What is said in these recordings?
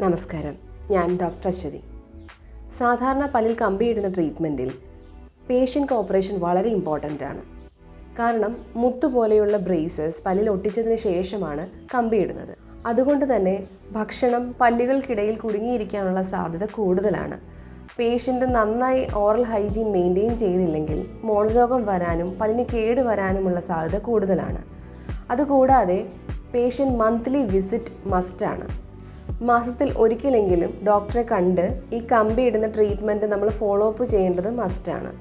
നമസ്കാരം. ഞാൻ ഡോക്ടർ അശ്വതി. സാധാരണ പല്ലിൽ കമ്പിയിടുന്ന ട്രീറ്റ്മെന്റിൽ പേഷ്യന്റ് കോപ്പറേഷൻ വളരെ ഇമ്പോർട്ടന്റ് ആണ്. കാരണം മുത്തുപോലെയുള്ള ബ്രേസസ് പല്ലിൽ ഒട്ടിച്ചതിന് ശേഷമാണ് കമ്പിയിടുന്നത്. അതുകൊണ്ട് തന്നെ ഭക്ഷണം പല്ലുകൾക്കിടയിൽ കുടുങ്ങിയിരിക്കാനുള്ള സാധ്യത കൂടുതലാണ്. പേഷ്യന്റ് നന്നായി ഓറൽ ഹൈജീൻ മെയിന്റെയിൻ ചെയ്തില്ലെങ്കിൽ മോണരോഗം വരാനും പല്ലിന് കേട് വരാനുമുള്ള സാധ്യത കൂടുതലാണ്. അതുകൂടാതെ പേഷ്യന്റ് മന്ത്ലി വിസിറ്റ് മസ്റ്റാണ്. മാസത്തിൽ ഒരിക്കലെങ്കിലും ഡോക്ടറെ കണ്ട് ഈ കമ്പി ഇടുന്ന ട്രീറ്റ്മെന്റ് നമ്മൾ ഫോളോ അപ്പ് ചെയ്യേണ്ടത് മസ്റ്റാണ്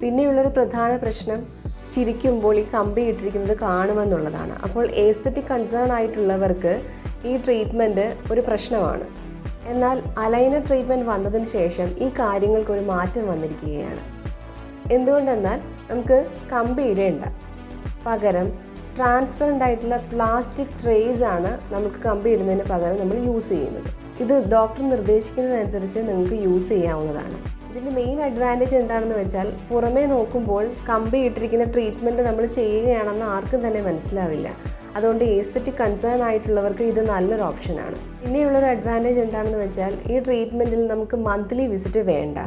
പിന്നെയുള്ളൊരു പ്രധാന പ്രശ്നം ചിരിക്കുമ്പോൾ ഈ കമ്പി ഇട്ടിരിക്കുന്നത് കാണുമെന്നുള്ളതാണ്. അപ്പോൾ ഏസ്തറ്റിക് കൺസേൺ ആയിട്ടുള്ളവർക്ക് ഈ ട്രീറ്റ്മെന്റ് ഒരു പ്രശ്നമാണ്. എന്നാൽ അലൈനർ ട്രീറ്റ്മെന്റ് വന്നതിന് ശേഷം ഈ കാര്യങ്ങൾക്ക് ഒരു മാറ്റം വന്നിരിക്കുകയാണ്. എന്തുകൊണ്ടെന്നാൽ നമുക്ക് കമ്പി ഇടേണ്ട. പകരം ട്രാൻസ്പെറന്റ് ആയിട്ടുള്ള പ്ലാസ്റ്റിക് ട്രേസ് ആണ് നമുക്ക് കമ്പി ഇടുന്നതിന് പകരം നമ്മൾ യൂസ് ചെയ്യുന്നത്. ഇത് ഡോക്ടർ നിർദ്ദേശിക്കുന്നതനുസരിച്ച് നിങ്ങൾക്ക് യൂസ് ചെയ്യാവുന്നതാണ്. ഇതിന്റെ മെയിൻ അഡ്വാന്റേജ് എന്താണെന്ന് വെച്ചാൽ പുറമേ നോക്കുമ്പോൾ കമ്പി ഇട്ടിരിക്കുന്ന ട്രീറ്റ്മെന്റ് നമ്മൾ ചെയ്യുകയാണെന്ന് ആർക്കും തന്നെ മനസ്സിലാവില്ല. അതുകൊണ്ട് ഏസ്തറ്റിക് കൺസേൺ ആയിട്ടുള്ളവർക്ക് ഇത് നല്ലൊരു ഓപ്ഷനാണ് പിന്നെയുള്ളൊരു അഡ്വാന്റേജ് എന്താണെന്ന് വെച്ചാൽ ഈ ട്രീറ്റ്മെന്റിൽ നമുക്ക് മന്ത്ലി വിസിറ്റ് വേണ്ട.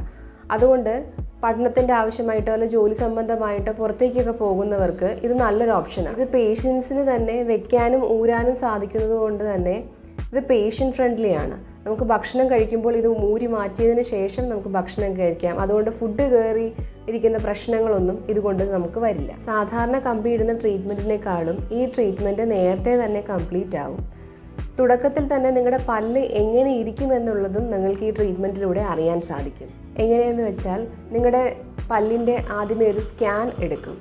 അതുകൊണ്ട് പഠനത്തിന്റെ ആവശ്യമായിട്ടോ അല്ലെങ്കിൽ ജോലി സംബന്ധമായിട്ടോ പുറത്തേക്കൊക്കെ പോകുന്നവർക്ക് ഇത് നല്ലൊരു ഓപ്ഷനാണ്. ഇത് പേഷ്യൻസിന് തന്നെ വെക്കാനും ഊരാനും സാധിക്കുന്നത് കൊണ്ട് തന്നെ ഇത് പേഷ്യൻ ഫ്രണ്ട്ലി ആണ്. നമുക്ക് ഭക്ഷണം കഴിക്കുമ്പോൾ ഇത് ഊരി മാറ്റിയതിന് ശേഷം നമുക്ക് ഭക്ഷണം കഴിക്കാം. അതുകൊണ്ട് ഫുഡ് കയറി ഇരിക്കുന്ന പ്രശ്നങ്ങളൊന്നും ഇതുകൊണ്ട് നമുക്ക് വരില്ല. സാധാരണ കമ്പി ഇടുന്ന ട്രീറ്റ്മെന്റിനേക്കാളും ഈ ട്രീറ്റ്മെന്റ് നേരത്തെ തന്നെ കംപ്ലീറ്റ് ആകും തുടക്കത്തിൽ തന്നെ നിങ്ങളുടെ പല്ല് എങ്ങനെ ഇരിക്കുമെന്നുള്ളതും നിങ്ങൾക്ക് ഈ ട്രീറ്റ്മെന്റിലൂടെ അറിയാൻ സാധിക്കും. എങ്ങനെയെന്ന് വെച്ചാൽ നിങ്ങളുടെ പല്ലിന്റെ ആദ്യമേ ഒരു സ്കാൻ എടുക്കും.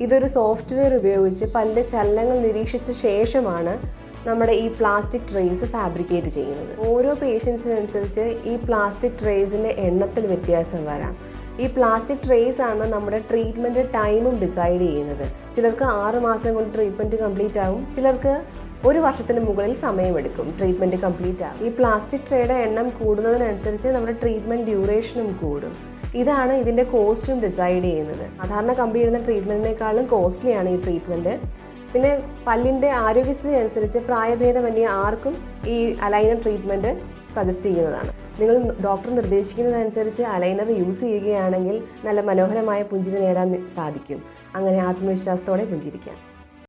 ഇതൊരു സോഫ്റ്റ്വെയർ ഉപയോഗിച്ച് പല്ലിന്റെ ചലനങ്ങൾ നിരീക്ഷിച്ച ശേഷമാണ് നമ്മുടെ ഈ പ്ലാസ്റ്റിക് ട്രേസ് ഫാബ്രിക്കേറ്റ് ചെയ്യുന്നത്. ഓരോ പേഷ്യൻസിനനുസരിച്ച് ഈ പ്ലാസ്റ്റിക് ട്രേസിന്റെ എണ്ണത്തിൽ വ്യത്യാസം വരാം. ഈ പ്ലാസ്റ്റിക് ട്രേസ് ആണ് നമ്മുടെ ട്രീറ്റ്മെന്റ് ടൈമും ഡിസൈഡ് ചെയ്യുന്നത്. ചിലർക്ക് ആറ് മാസം കൊണ്ട് ട്രീറ്റ്മെന്റ് കംപ്ലീറ്റ് ആകും ചിലർക്ക് ഒരു വർഷത്തിന് മുകളിൽ സമയമെടുക്കും. ട്രീറ്റ്മെന്റ് കംപ്ലീറ്റ് ആകും. ഈ പ്ലാസ്റ്റിക് ട്രേയുടെ എണ്ണം കൂടുന്നതിനനുസരിച്ച് നമ്മുടെ ട്രീറ്റ്മെന്റ് ഡ്യൂറേഷനും കൂടും. ഇതാണ് ഇതിന്റെ കോസ്റ്റും ഡിസൈഡ് ചെയ്യുന്നത്. സാധാരണ കമ്പി ഇടുന്ന ട്രീറ്റ്മെന്റിനേക്കാളും കോസ്റ്റ്ലിയാണ് ഈ ട്രീറ്റ്മെന്റ് പിന്നെ പല്ലിന്റെ ആരോഗ്യസ്ഥിതി അനുസരിച്ച് പ്രായഭേദമന്യേ ആർക്കും ഈ അലൈനർ ട്രീറ്റ്മെന്റ് സജസ്റ്റ് ചെയ്യുന്നതാണ്. നിങ്ങൾ ഡോക്ടർ നിർദ്ദേശിക്കുന്നതനുസരിച്ച് അലൈനർ യൂസ് ചെയ്യുകയാണെങ്കിൽ നല്ല മനോഹരമായ പുഞ്ചിരി നേടാൻ സാധിക്കും. അങ്ങനെ ആത്മവിശ്വാസത്തോടെ പുഞ്ചിരിക്കാം.